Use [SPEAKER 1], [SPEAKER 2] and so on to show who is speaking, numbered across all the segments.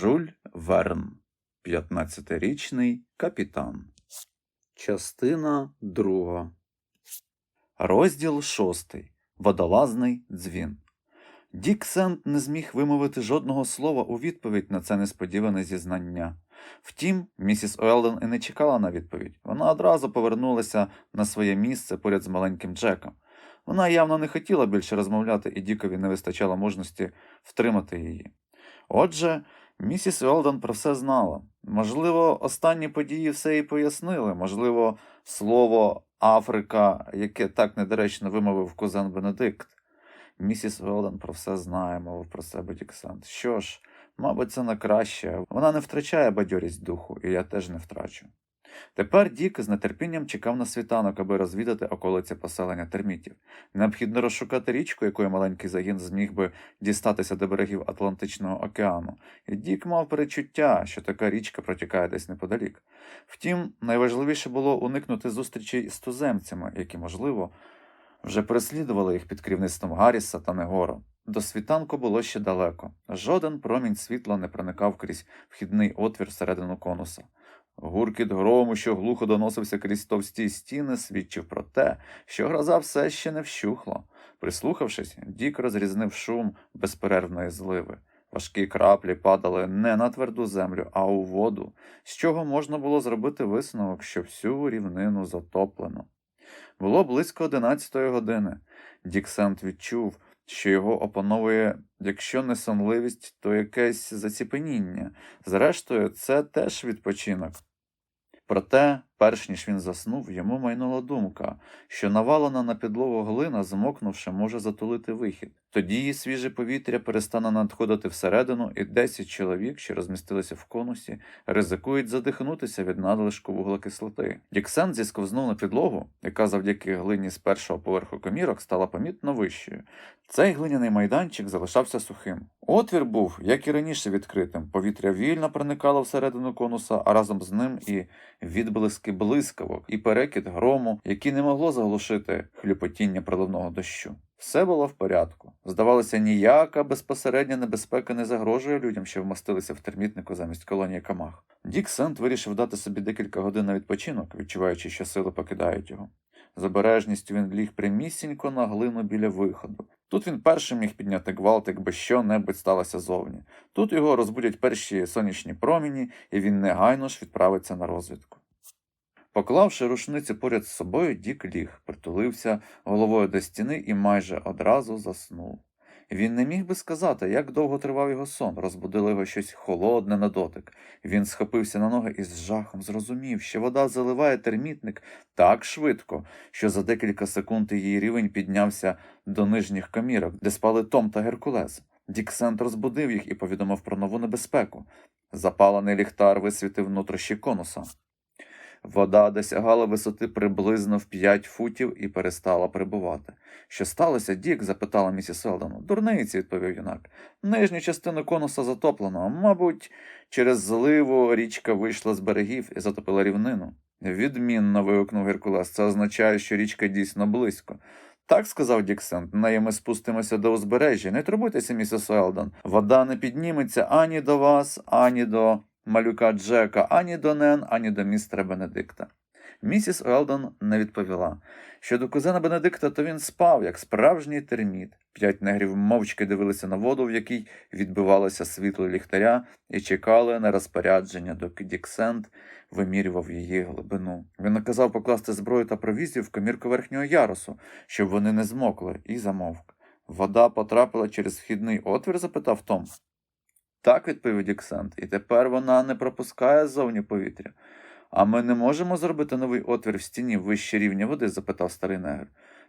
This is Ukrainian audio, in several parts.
[SPEAKER 1] Жюль Верн, 15-річний капітан. Частина друга. Розділ шостий. Водолазний дзвін. Дік Сент не зміг вимовити жодного слова у відповідь на це несподіване зізнання. Втім, місіс Уелден і не чекала на відповідь. Вона одразу повернулася на своє місце поряд з маленьким Джеком. Вона явно не хотіла більше розмовляти, і Дікові не вистачало мужності втримати її. Отже, місіс Уелден про все знала. Можливо, останні події все і пояснили, можливо, слово Африка, яке так недоречно вимовив кузен Бенедикт. Місіс Уелден про все знає, мовив про себе Діксант. Що ж, мабуть, це на краще. Вона не втрачає бадьорість духу, і я теж не втрачу. Тепер Дік з нетерпінням чекав на світанок, аби розвідати околиці поселення термітів. Необхідно розшукати річку, якою маленький загін зміг би дістатися до берегів Атлантичного океану, і Дік мав перечуття, що така річка протікає десь неподалік. Втім, найважливіше було уникнути зустрічей з туземцями, які, можливо, вже переслідували їх під керівництвом Гарріса та Негоро. До світанку було ще далеко. Жоден промінь світла не проникав крізь вхідний отвір всередину конуса. Гуркіт грому, що глухо доносився крізь товсті стіни, свідчив про те, що гроза все ще не вщухла. Прислухавшись, Дік розрізнив шум безперервної зливи. Важкі краплі падали не на тверду землю, а у воду, з чого можна було зробити висновок, що всю рівнину затоплено. Було близько одинадцятої години. Дік Сент відчув, що його опановує, якщо не сонливість, то якесь заціпеніння. Зрештою, це теж відпочинок. Проте, перш ніж він заснув, йому майнула думка, що навалена на підлогу глина, змокнувши, може затулити вихід. Тоді її свіже повітря перестане надходити всередину, і десять чоловік, що розмістилися в конусі, ризикують задихнутися від надлишку вуглекислоти. Діксен зісковзнув на підлогу, яка завдяки глині з першого поверху комірок стала помітно вищою. Цей глиняний майданчик залишався сухим. Отвір був, як і раніше, відкритим. Повітря вільно проникало всередину конуса, а разом з ним і відблиски блискавок, і перекид грому, який не могло заглушити хлюпотіння проливного дощу. Все було в порядку. Здавалося, ніяка безпосередня небезпека не загрожує людям, що вмостилися в термітнику замість колонії камах. Дік Сент вирішив дати собі декілька годин на відпочинок, відчуваючи, що сили покидають його. З обережністю він ліг прямісінько на глину біля виходу. Тут він першим міг підняти гвалт, якби що-небудь сталося зовні. Тут його розбудять перші сонячні проміні, і він негайно ж відправиться на розвідку. Поклавши рушницю поряд з собою, Дік ліг, притулився головою до стіни і майже одразу заснув. Він не міг би сказати, як довго тривав його сон, розбудило його щось холодне на дотик. Він схопився на ноги і з жахом зрозумів, що вода заливає термітник так швидко, що за декілька секунд її рівень піднявся до нижніх камірок, де спали Том та Геркулес. Діксент розбудив їх і повідомив про нову небезпеку. Запалений ліхтар висвітив нутрощі конуса. Вода досягала висоти приблизно в п'ять футів і перестала прибувати. Що сталося, Дік? запитала місіс Елдону. Дурниці, відповів юнак. Нижню частину конуса затоплено. Мабуть, через зливу річка вийшла з берегів і затопила рівнину. Відмінно. вигукнув Геркулес. Це означає, що річка дійсно близько. Так, сказав Діксент, нею ми спустимося до узбережжя. Не турбуйтеся, місіс Елдон. Вода не підніметься ані до вас, ані до малюка Джека, ані до Нен, ані до містера Бенедикта. Місіс Уелдон не відповіла. Щодо кузена Бенедикта, то він спав, як справжній терміт. П'ять негрів мовчки дивилися на воду, в якій відбивалося світло ліхтаря, і чекали на розпорядження, доки Діксент вимірював її глибину. Він наказав покласти зброю та провізію в комірку верхнього ярусу, щоб вони не змокли, і замовк. Вода потрапила через вхідний отвір? запитав Том. Так, відповів Діксент, і тепер вона не пропускає ззовні повітря. А ми не можемо зробити новий отвір в стіні вище рівня води? запитав старий негр.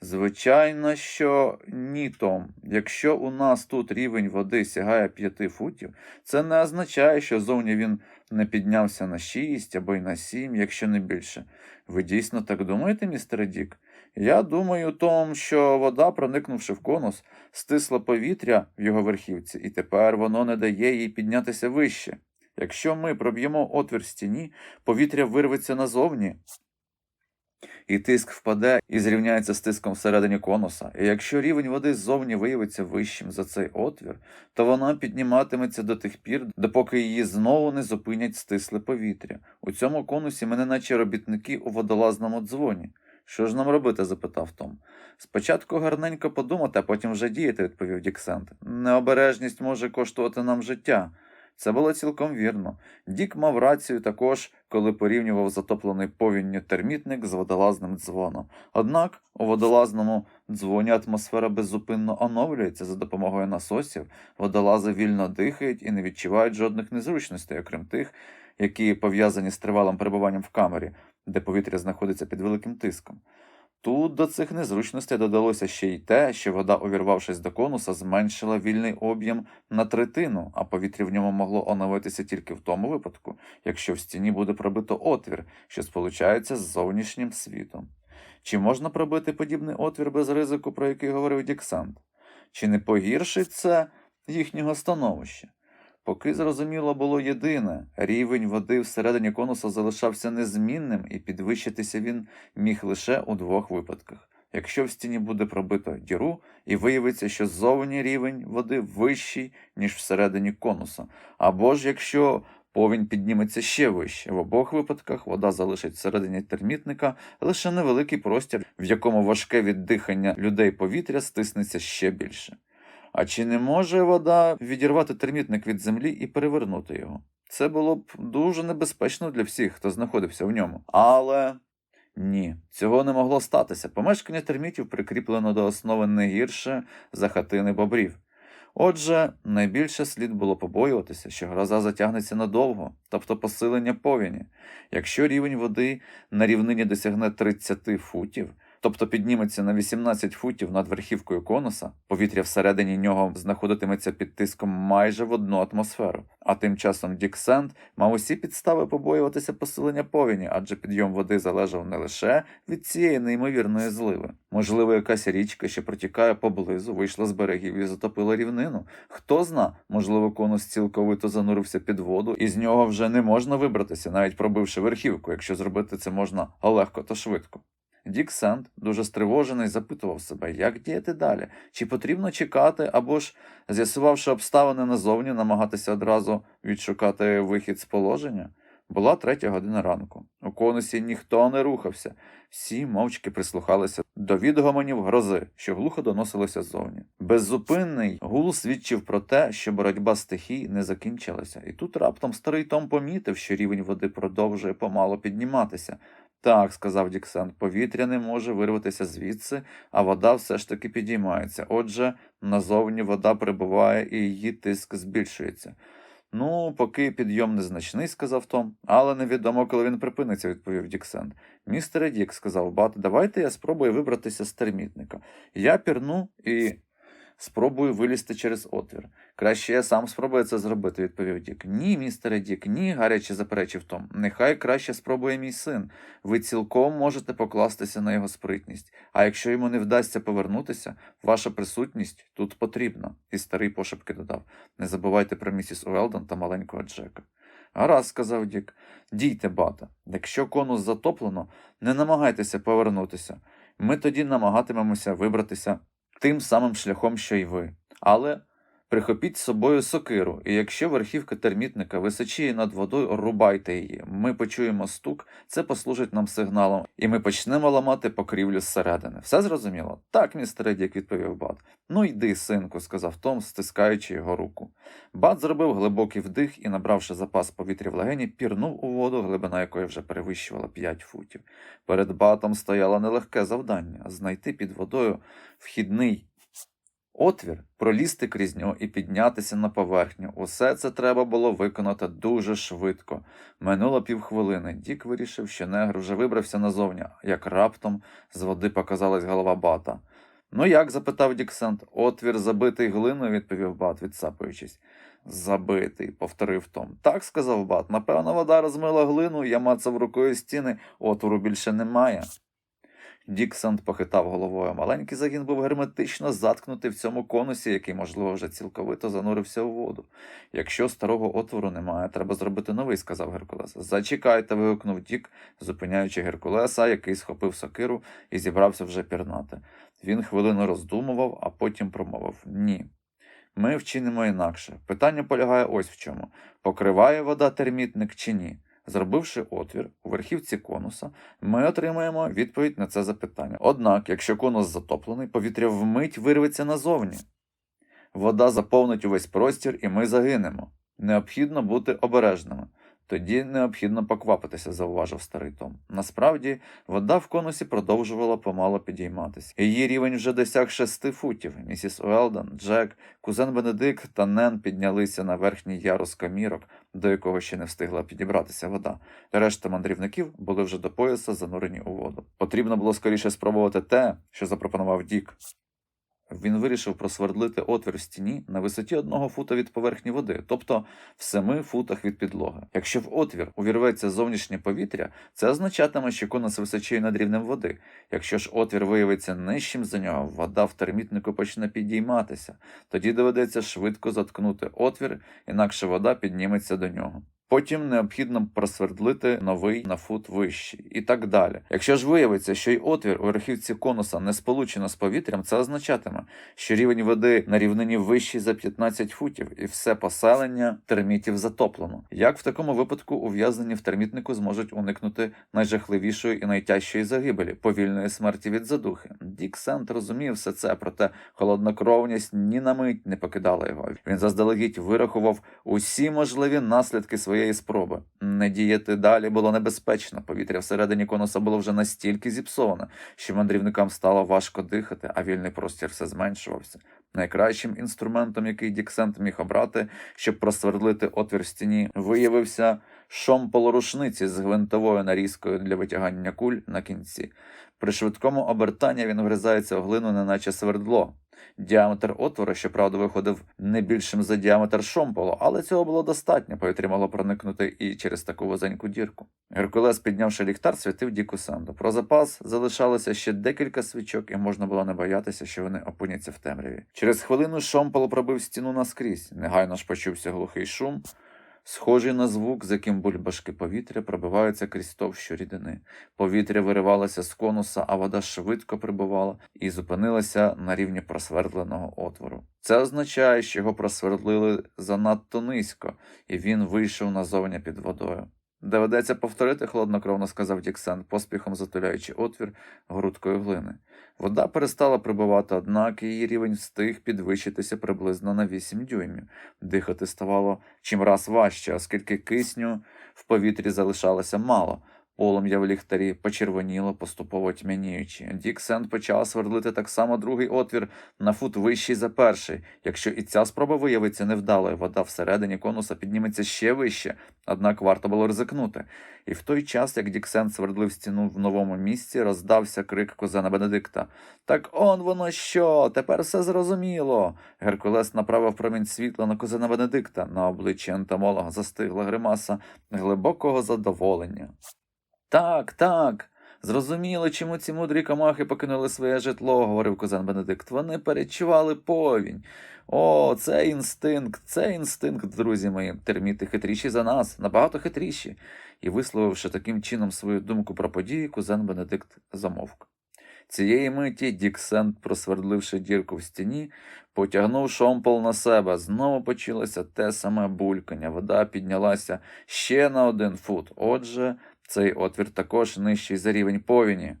[SPEAKER 1] Звичайно, що ні, Том. Якщо у нас тут рівень води сягає п'яти футів, це не означає, що зовні він не піднявся на шість або й на сім, якщо не більше. Ви дійсно так думаєте, містер Дік? Я думаю, Том, що вода, проникнувши в конус, стисла повітря в його верхівці, і тепер воно не дає їй піднятися вище. Якщо ми проб'ємо отвір в стіні, повітря вирветься назовні. І тиск впаде і зрівняється з тиском всередині конуса. І якщо рівень води ззовні виявиться вищим за цей отвір, то вона підніматиметься до тих пір, допоки її знову не зупинять стисле повітря. У цьому конусі ми неначе робітники у водолазному дзвоні. Що ж нам робити? запитав Том. Спочатку гарненько подумати, а потім вже діяти, відповів Діксент. Необережність може коштувати нам життя. Це було цілком вірно. Дік мав рацію також, коли порівнював затоплений повінню термітник з водолазним дзвоном. Однак у водолазному дзвоні атмосфера беззупинно оновлюється за допомогою насосів, водолази вільно дихають і не відчувають жодних незручностей, окрім тих, які пов'язані з тривалим перебуванням в камері, де повітря знаходиться під великим тиском. Тут до цих незручностей додалося ще й те, що вода, увірвавшись до конуса, зменшила вільний об'єм на третину, а повітря в ньому могло оновитися тільки в тому випадку, якщо в стіні буде пробито отвір, що сполучається з зовнішнім світом. Чи можна пробити подібний отвір без ризику, про який говорив Діксант? Чи не погіршить це їхнього становища? Поки зрозуміло було єдине, рівень води всередині конуса залишався незмінним, і підвищитися він міг лише у двох випадках. Якщо в стіні буде пробито діру, і виявиться, що зовні рівень води вищий, ніж всередині конуса, або ж якщо повінь підніметься ще вище. В обох випадках вода залишить всередині термітника лише невеликий простір, в якому важке від дихання людей повітря стиснеться ще більше. А чи не може вода відірвати термітник від землі і перевернути його? Це було б дуже небезпечно для всіх, хто знаходився в ньому. Але ні, цього не могло статися. Помешкання термітів прикріплено до основи не гірше за хатини бобрів. Отже, найбільше слід було побоюватися, що гроза затягнеться надовго, тобто посилення повіні. Якщо рівень води на рівнині досягне 30 футів, тобто підніметься на 18 футів над верхівкою конуса, повітря всередині нього знаходитиметься під тиском майже в одну атмосферу. А тим часом Дік Сенд мав усі підстави побоюватися посилення повіні, адже підйом води залежав не лише від цієї неймовірної зливи. Можливо, якась річка, що протікає поблизу, вийшла з берегів і затопила рівнину. Хто зна, можливо, конус цілковито занурився під воду, і з нього вже не можна вибратися, навіть пробивши верхівку, якщо зробити це можна легко та швидко. Дік Сент, дуже стривожений, запитував себе, як діяти далі, чи потрібно чекати, або ж, з'ясувавши обставини назовні, намагатися одразу відшукати вихід з положення. Була третя година ранку. У конусі ніхто не рухався, всі мовчки прислухалися до відгомонів грози, що глухо доносилося ззовні. Беззупинний гул свідчив про те, що боротьба стихій не закінчилася, і тут раптом старий Том помітив, що рівень води продовжує помало підніматися. Так, сказав Діксен, повітря не може вирватися звідси, а вода все ж таки підіймається. Отже, назовні вода прибуває і її тиск збільшується. Ну, поки підйом незначний, сказав Том, але невідомо, коли він припиниться, відповів Діксен. Містере Дік, сказав Бат, давайте я спробую вибратися з термітника. Я пірну і спробую вилізти через отвір. Краще я сам спробую це зробити, відповів Дік. Ні, містере Дік, ні, гаряче заперечив Том. Нехай краще спробує мій син. Ви цілком можете покластися на його спритність. А якщо йому не вдасться повернутися, ваша присутність тут потрібна. І старий пошепки додав Не забувайте про місіс Уелдон та маленького Джека. Гаразд, сказав Дік, дійте, бата. Якщо конус затоплено, не намагайтеся повернутися. Ми тоді намагатимемося вибратися тим самим шляхом, що й ви. Але прихопіть з собою сокиру, і якщо верхівка термітника височіє над водою, рубайте її. Ми почуємо стук, це послужить нам сигналом, і ми почнемо ламати покрівлю зсередини. Все зрозуміло? Так, містер Дік, відповів Бат. Ну йди, синку, сказав Том, стискаючи його руку. Бат зробив глибокий вдих і, набравши запас повітря в легені, пірнув у воду, глибина якої вже перевищувала 5 футів. Перед батом стояло нелегке завдання знайти під водою вхідний отвір, пролізти крізь нього і піднятися на поверхню. Усе це треба було виконати дуже швидко. Минуло півхвилини. Дік вирішив, що негр вже вибрався назовні, як раптом з води показалась голова бата. Ну як? запитав Діксент. Отвір забитий глиною, відповів бат, відсапуючись. Забитий, повторив Том. Так, сказав бат. Напевно, вода розмила глину, я мацав рукою стіни, отвору більше немає. Діксанд похитав головою. Маленький загін був герметично заткнутий в цьому конусі, який, можливо, вже цілковито занурився у воду. Якщо старого отвору немає, треба зробити новий, сказав Геркулес. Зачекайте, вигукнув Дік, зупиняючи Геркулеса, який схопив сокиру і зібрався вже пірнати. Він хвилину роздумував, а потім промовив Ні. Ми вчинимо інакше. Питання полягає ось в чому: покриває вода термітник чи ні? Зробивши отвір у верхівці конуса, ми отримаємо відповідь на це запитання. Однак, якщо конус затоплений, повітря вмить вирветься назовні. Вода заповнить увесь простір, і ми загинемо. Необхідно бути обережними. Тоді необхідно поквапитися, зауважив старий Том. Насправді, вода в конусі продовжувала помало підійматися. Її рівень вже досяг шести футів. Місіс Уелдон, Джек, кузен Бенедикт та Нен піднялися на верхній ярус камірок, до якого ще не встигла підібратися вода. Решта мандрівників були вже до пояса занурені у воду. Потрібно було скоріше спробувати те, що запропонував Дік. Він вирішив просвердлити отвір в стіні на висоті одного фута від поверхні води, тобто в семи футах від підлоги. Якщо в отвір увірветься зовнішнє повітря, це означатиме, що конус височіє над рівнем води. Якщо ж отвір виявиться нижчим за нього, вода в термітнику почне підійматися. Тоді доведеться швидко заткнути отвір, інакше вода підніметься до нього. Потім необхідно просвердлити новий на фут вищий і так далі. Якщо ж виявиться, що й отвір у верхівці конуса не сполучено з повітрям, це означатиме, що рівень води на рівнині вищий за 15 футів, і все поселення термітів затоплено. Як в такому випадку ув'язнені в термітнику зможуть уникнути найжахливішої і найтяжчої загибелі повільної смерті від задухи? Дік Сент розумів все це, проте холоднокровність ні на мить не покидала його. Він заздалегідь вирахував усі можливі наслідки своєї спроби. Не діяти далі було небезпечно. Повітря всередині конуса було вже настільки зіпсоване, що мандрівникам стало важко дихати, а вільний простір все зменшувався. Найкращим інструментом, який Діксент міг обрати, щоб просвердлити отвір в стіні, виявився шомпол рушниці з гвинтовою нарізкою для витягання куль на кінці. При швидкому обертанні він вгризається в глину, неначе свердло. Діаметр отвору, щоправда, виходив не більшим за діаметр шомполу, але цього було достатньо, повітря могло проникнути і через таку вузеньку дірку. Геркулес, піднявши ліхтар, святив Діку Санду. Про запас залишалося ще декілька свічок, і можна було не боятися, що вони опиняться в темряві. Через хвилину шомпол пробив стіну наскрізь. Негайно ж почувся глухий шум. Схожий на звук, з яким бульбашки повітря пробиваються крізь товщу рідини. Повітря виривалося з конуса, а вода швидко прибувала і зупинилася на рівні просвердленого отвору. Це означає, що його просвердлили занадто низько, і він вийшов назовні під водою. Доведеться повторити, холоднокровно сказав Діксен, поспіхом затуляючи отвір грудкою глини. Вода перестала прибувати, однак її рівень встиг підвищитися приблизно на 8 дюймів. Дихати ставало чимраз важче, оскільки кисню в повітрі залишалося мало. Полум'я в ліхтарі почервоніло, поступово тьмяніючи. Дік Сент почав свердлити так само другий отвір на фут вищий за перший. Якщо і ця спроба виявиться невдалою, вода всередині конуса підніметься ще вище, однак варто було ризикнути. І в той час, як Діксен свердлив стіну в новому місці, роздався крик кузена Бенедикта. Так он воно що? Тепер все зрозуміло. Геркулес направив промінь світла на кузена Бенедикта. На обличчі ентомолога застигла гримаса глибокого задоволення. Так, так. Зрозуміло, чому ці мудрі комахи покинули своє житло, говорив кузен Бенедикт. Вони перечували повінь. О, це інстинкт, це інстинкт, друзі мої. Терміти хитріші за нас, набагато хитріші. І, висловивши таким чином свою думку про події, кузен Бенедикт замовк. Цієї миті Діксент, просвердливши дірку в стіні, потягнув шомпол на себе. Знову почалося те саме булькання. Вода піднялася ще на один фут. Отже, цей отвір також нижчий за рівень повіні.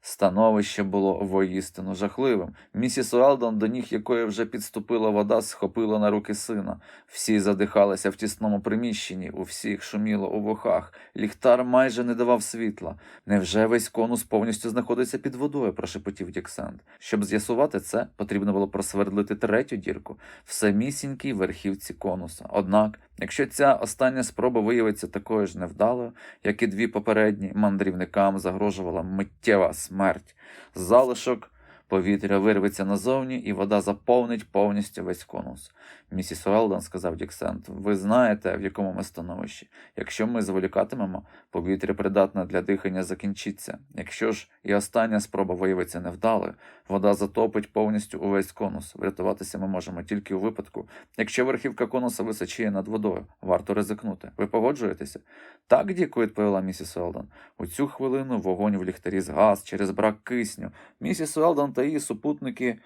[SPEAKER 1] Становище було воїстину жахливим. Місіс Уелдон, до ніг якої вже підступила вода, схопила на руки сина. Всі задихалися в тісному приміщенні, у всіх шуміло у вухах. Ліхтар майже не давав світла. Невже весь конус повністю знаходиться під водою? прошепотів Діксент. Щоб з'ясувати це, потрібно було просвердлити третю дірку в самісінькій верхівці конуса. Однак, якщо ця остання спроба виявиться такою ж невдалою, як і дві попередні, мандрівникам загрожувала миттєва смерть. Залишок Повітря вирветься назовні, і вода заповнить повністю весь конус. Місіс Уелдон, сказав Діксент, ви знаєте, в якому ми становищі. Якщо ми зволікатимемо, повітря придатне для дихання закінчиться. Якщо ж і остання спроба виявиться невдалою, вода затопить повністю увесь конус. Врятуватися ми можемо тільки у випадку, якщо верхівка конуса височіє над водою. Варто ризикнути. Ви погоджуєтеся? Так, Діку, відповіла місіс Уелдон. У цю хвилину вогонь в ліхтарі згас через брак кисню. Місіс Уелдон та її супутники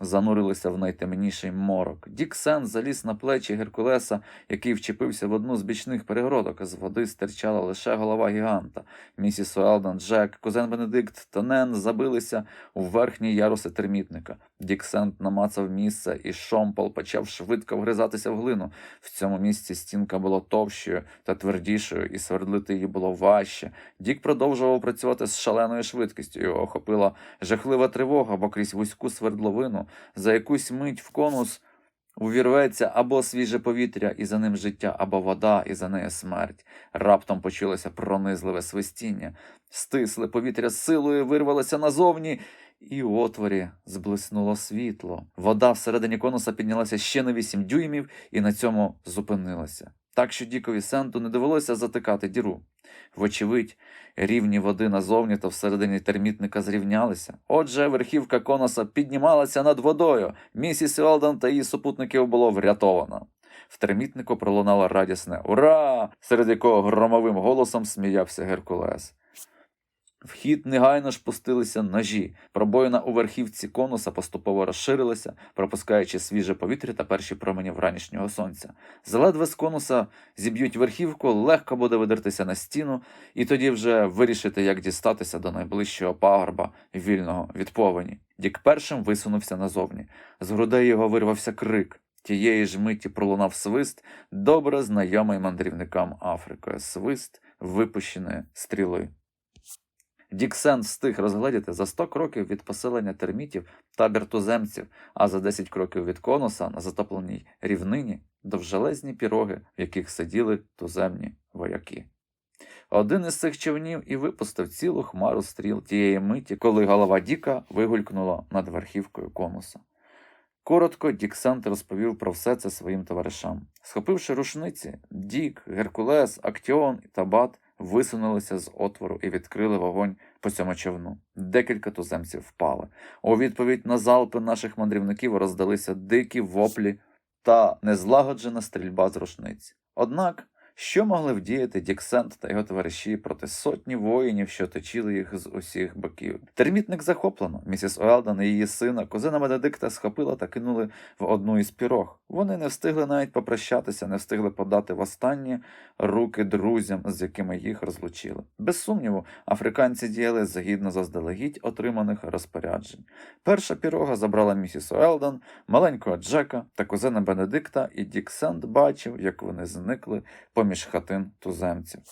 [SPEAKER 1] занурилися в найтемніший морок. Дік Сен заліз на плечі Геркулеса, який вчепився в одну з бічних перегородок, з води стирчала лише голова гіганта. Місіс Уелден, Джек, кузен Бенедикт та Нен забилися у верхні яруси термітника. Дік Сент намацав місце, і шомпол почав швидко вгризатися в глину. В цьому місці стінка була товщою та твердішою, і свердлити її було важче. Дік продовжував працювати з шаленою швидкістю. Його охопила жахлива тривога, бо крізь вузьку свердловину за якусь мить в конус увірветься або свіже повітря, і за ним життя, або вода, і за нею смерть. Раптом почулося пронизливе свистіння. Стисле повітря силою вирвалося назовні. І у отворі зблиснуло світло. Вода всередині конуса піднялася ще на вісім дюймів і на цьому зупинилася. Так що Дікові Сенту не довелося затикати діру. Вочевидь, рівні води назовні та всередині термітника зрівнялися. Отже, верхівка конуса піднімалася над водою. Місіс Уелдон та її супутників було врятовано. В термітнику пролунало радісне Ура! серед якого громовим голосом сміявся Геркулес. В хід негайно ж пустилися ножі. Пробоїна у верхівці конуса поступово розширилася, пропускаючи свіже повітря та перші промені вранішнього сонця. Заледве з конуса зіб'ють верхівку, легко буде видертися на стіну, і тоді вже вирішити, як дістатися до найближчого пагорба, вільного від повені. Дік першим висунувся назовні. З грудей його вирвався крик. Тієї ж миті пролунав свист, добре знайомий мандрівникам Африкою. Свист випущеної стріли. Діксен встиг розгледіти за 100 кроків від поселення термітів табір туземців, а за 10 кроків від конуса на затопленій рівнині довжелезні піроги, в яких сиділи туземні вояки. Один із цих човнів і випустив цілу хмару стріл тієї миті, коли голова Діка вигулькнула над верхівкою конуса. Коротко Діксент розповів про все це своїм товаришам. Схопивши рушниці, Дік, Геркулес, Актіон та Бат висунулися з отвору і відкрили вогонь по цьому човну. Декілька туземців впали. У відповідь на залпи наших мандрівників роздалися дикі воплі та незлагоджена стрільба з рушниць. Однак, що могли вдіяти Діксент та його товариші проти сотні воїнів, що точили їх з усіх боків? Термітник захоплено. Місіс Уелдон і її сина, кузина Бенедикта, схопила та кинули в одну із пірог. Вони не встигли навіть попрощатися, не встигли подати в останні руки друзям, з якими їх розлучили. Без сумніву, африканці діяли згідно заздалегідь отриманих розпоряджень. Перша пірога забрала місіс Уелдон, маленького Джека та кузена Бенедикта, і Діксент бачив, як вони зникли поміж хатин туземців.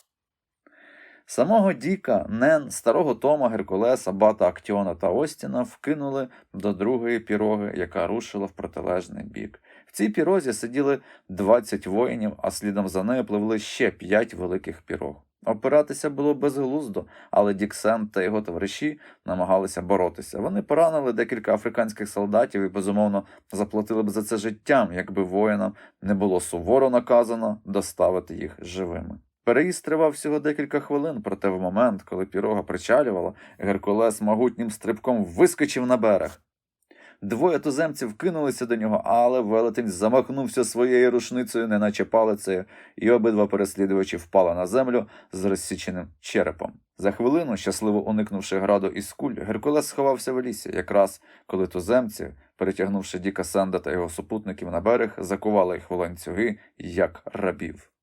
[SPEAKER 1] Самого Діка, Нен, старого Тома, Геркулеса, Бата Актіона та Остіна вкинули до другої піроги, яка рушила в протилежний бік. В цій пірозі сиділи 20 воїнів, а слідом за нею пливли ще 5 великих пірог. Опиратися було безглуздо, але Діксен та його товариші намагалися боротися. Вони поранили декілька африканських солдатів і, безумовно, заплатили б за це життям, якби воїнам не було суворо наказано доставити їх живими. Переїзд тривав всього декілька хвилин, проте в момент, коли пірога причалювала, Геркулес могутнім стрибком вискочив на берег. Двоє туземців кинулися до нього, але велетень замахнувся своєю рушницею, неначе палицею, і обидва переслідувачі впали на землю з розсіченим черепом. За хвилину, щасливо уникнувши граду із куль, Геркулес сховався в лісі, якраз коли туземці, перетягнувши Діка Сенда та його супутників на берег, закували їх в ланцюги, як рабів.